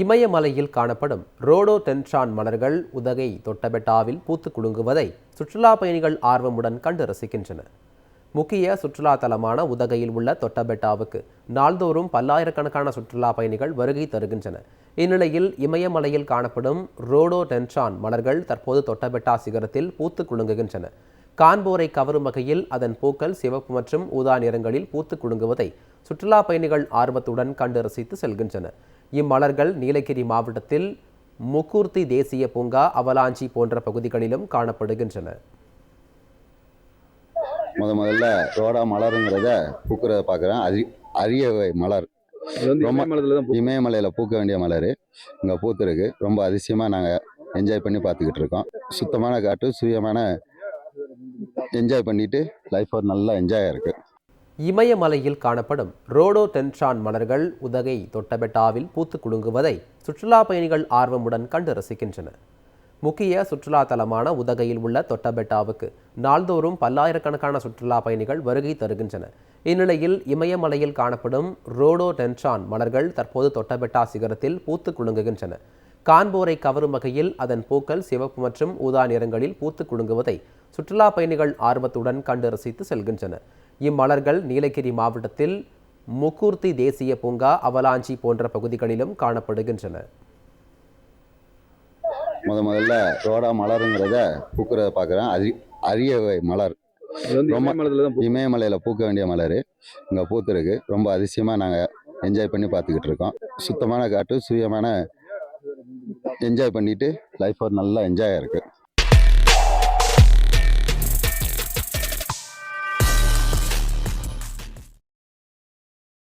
இமயமலையில் காணப்படும் ரோடோ டென்ட்ரான் மலர்கள் உதகை தொட்டபெட்டாவில் பூத்து குலுங்குவதை சுற்றுலா பயணிகள் ஆர்வமுடன் கண்டு ரசிக்கின்றனர். முக்கிய சுற்றுலா தலமான உதகையில் உள்ள தொட்டபெட்டாவுக்கு நாள்தோறும் பல்லாயிரக்கணக்கான சுற்றுலா பயணிகள் வருகை தருகின்றன இந்நிலையில் இமயமலையில் காணப்படும் ரோடோ டென்ட்ரான் மலர்கள் தற்போது தொட்டபெட்டா சிகரத்தில் பூத்து குலுங்குகின்றன. காண்போரை கவரும் வகையில் அதன் பூக்கள் சிவப்பு மற்றும் ஊதா நிறங்களில் பூத்து குலுங்குவதை சுற்றுலா பயணிகள் ஆர்வத்துடன் கண்டு ரசித்து செல்கின்றனர். இம்மலர்கள் நீலகிரி மாவட்டத்தில் முக்கூர்த்தி தேசிய பூங்கா அவலாஞ்சி போன்ற பகுதிகளிலும் காணப்படுகின்றன. முத முதல்ல ரோடா மலருங்கிறத பூக்கிறத பார்க்குறேன். அரி அரிய வகை மலர். ரொம்ப- இமயமலையில தான் பூ- இமயமலையில் பூக்க வேண்டிய மலர். இங்கே பூத்துருக்கு. ரொம்ப அதிசயமாக நாங்கள் என்ஜாய் பண்ணி பார்த்துக்கிட்டு இருக்கோம். சுத்தமான காட்டு சுயமான என்ஜாய் பண்ணிட்டு லைஃப் ஒரு நல்லா என்ஜாயாக இருக்குது இமயமலையில் காணப்படும் ரோடோ டென்ட்ரான் மலர்கள் உதகை தொட்டபெட்டாவில் பூத்து குலுங்குவதை சுற்றுலா பயணிகள் ஆர்வமுடன் கண்டு ரசிக்கின்றனர். முக்கிய சுற்றுலா தலமான உதகையில் உள்ள தொட்டபெட்டாவுக்கு நாள்தோறும் பல்லாயிரக்கணக்கான சுற்றுலா பயணிகள் வருகை தருகின்றனர். இந்நிலையில் இமயமலையில் காணப்படும் ரோடோ டென்ட்ரான் மலர்கள் தற்போது தொட்டபெட்டா சிகரத்தில் பூத்து குலுங்குகின்றன. காண்போரை கவரும் வகையில் அதன் பூக்கள் சிவப்பு மற்றும் ஊதா நிறங்களில் பூத்து குலுங்குவதை சுற்றுலா பயணிகள் ஆர்வத்துடன் கண்டு ரசித்து செல்கின்றனர். இம்மலர்கள் நீலகிரி மாவட்டத்தில் முக்கூர்த்தி தேசிய பூங்கா அவலாஞ்சி போன்ற பகுதிகளிலும் காணப்படுகின்றன. முத முதல்ல ரோடா மலருங்கிறத பூக்கிறத பார்க்குறேன். அரி அரிய மலர். ரொம்ப- இமயமலையில தான் பூ- இமயமலையில் பூக்க வேண்டிய மலர். இங்கே பூத்துருக்கு. ரொம்ப அதிசயமாக நாங்கள் என்ஜாய் பண்ணி பார்த்துக்கிட்டு இருக்கோம். சுத்தமான காட்டு சுயமான என்ஜாய் பண்ணிட்டு லைஃப் ஒரு நல்ல என்ஜாயாக இருக்குது